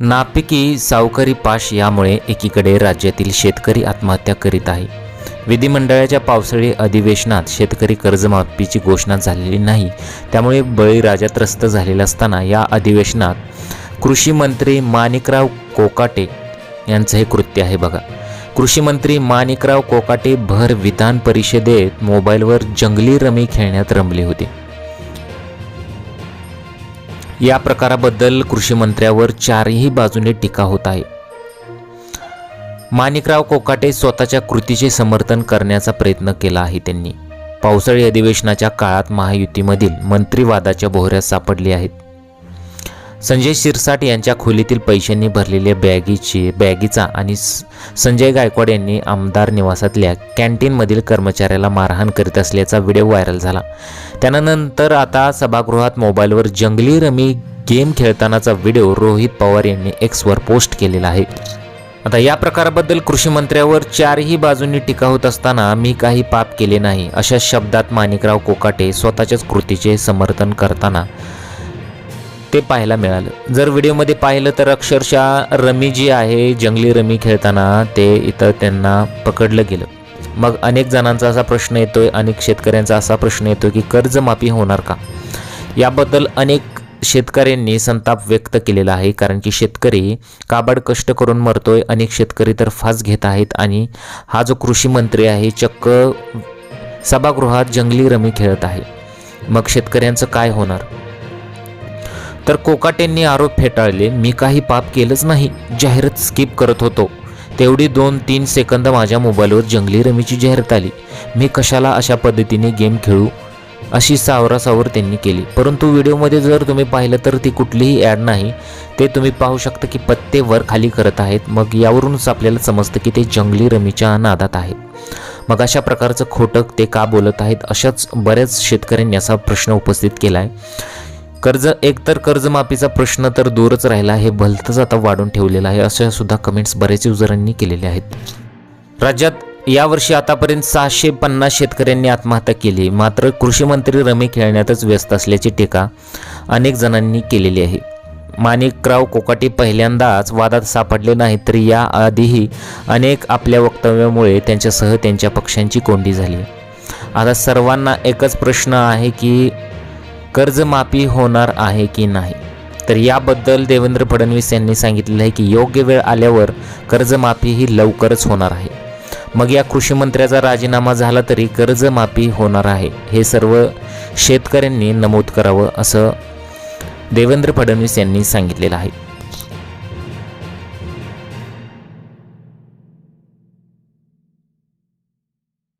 नापिकी सावकारी पाश यामुळे एकीकडे राज्यातील शेतकरी आत्महत्या करीत आहे. विधिमंडळाच्या पावसाळी अधिवेशनात शेतकरी कर्जमाफीची घोषणा झालेली नाही. त्यामुळे बळीराजा त्रस्त झालेला असताना या अधिवेशनात कृषी मंत्री माणिकराव कोकाटे यांचं हे कृत्य आहे बघा. कृषी मंत्री माणिकराव कोकाटे भर विधान परिषदेत मोबाईलवर जंगली रमी खेळण्यात रमले होते. या प्रकाराबद्दल कृषी मंत्र्यावर चारही बाजूने टीका होत आहे. माणिकराव कोकाटे स्वतःच्या कृतीचे समर्थन करण्याचा प्रयत्न केला आहे त्यांनी. पावसाळी अधिवेशनाच्या काळात महायुतीमधील मंत्रीवादाच्या बोहऱ्यात सापडले आहेत. संजय शिरसाट यांच्या खोलीतील पैशांनी भरलेल्या बॅगीची बॅगीचा आणि स- संजय गायकवाड यांनी आमदार निवासातल्या कॅन्टीनमधील कर्मचाऱ्याला मारहाण करीत असल्याचा व्हिडिओ व्हायरल झाला. त्यानंतर आता सभागृहात मोबाईलवर जंगली रमी गेम खेळतानाचा व्हिडिओ रोहित पवार यांनी एक्सवर पोस्ट केलेला आहे. आता या प्रकाराबद्दल कृषी मंत्र्यावर चारही बाजूंनी टीका होत असताना मी काही पाप केले नाही अशा शब्दात माणिकराव कोकाटे स्वतःच्याच कृतीचे समर्थन करताना ते पाहायला मिळालं. जर व्हिडिओमध्ये पाहिलं तर अक्षरशः रमी जी आहे जंगली रमी खेळताना ते इथं त्यांना पकडलं गेलं. मग अनेक जणांचा असा प्रश्न येतोय अनेक शेतकऱ्यांचा असा प्रश्न येतोय की कर्जमाफी होणार का? याबद्दल अनेक शेतकऱ्यांनी संताप व्यक्त केलेला आहे कारण की शेतकरी काबाड कष्ट करून मरतोय अनेक शेतकरी तर फास घेत आहेत आणि हा जो कृषी मंत्री आहे चक्क सभागृहात जंगली रमी खेळत आहे. मग शेतकऱ्यांचं काय होणार? तर कोकाटेंनी आरोप फेटाळले मी काही पाप केलंच नाही जाहिरात स्किप करत होतो. तेवढी दोन तीन सेकंद माझ्या मोबाईलवर जंगली रमीची जाहिरात आली. मी कशाला अशा पद्धतीने गेम खेळू? अशी सावरासावर त्यांनी केली. परंतु व्हिडिओमध्ये जर तुम्ही पाहिलं तर ती कुठलीही ॲड नाही. ते तुम्ही पाहू शकता की पत्ते वर खाली करत आहेत. मग यावरूनच आपल्याला समजतं की ते जंगली रमीच्या नादात आहेत. मग अशा प्रकारचं खोटक ते का बोलत आहेत? अशाच बऱ्याच शेतकऱ्यांनी असा प्रश्न उपस्थित केला आहे कर्ज एकतर कर्जमाफीचा प्रश्न तर दूरच राहिला हे भलतंच आता वाढून ठेवलेलं आहे अशा सुद्धा कमेंट्स बरेच युजरांनी केलेले आहेत. राज्यात यावर्षी आतापर्यंत सहाशे पन्नास शेतकऱ्यांनी आत्महत्या केली मात्र कृषी मंत्री रमी खेळण्यातच व्यस्त असल्याची टीका अनेक जणांनी केलेली आहे. माणिकराव कोकाटे पहिल्यांदाच वादात सापडले नाही तर याआधीही अनेक आपल्या वक्तव्यामुळे त्यांच्यासह त्यांच्या पक्षांची कोंडी झाली आता सर्वांना एकच प्रश्न आहे की कर्जमाफी होणार आहे की नाही? तर याबद्दल देवेंद्र फडणवीस यांनी सांगितलेलं आहे की योग्य वेळ आल्यावर कर्जमाफी ही लवकरच होणार आहे. मग या कृषी मंत्र्याचा राजीनामा झाला तरी कर्जमाफी होणार आहे. हे सर्व शेतकऱ्यांनी नमूद करावं असं देवेंद्र फडणवीस यांनी सांगितलेलं आहे.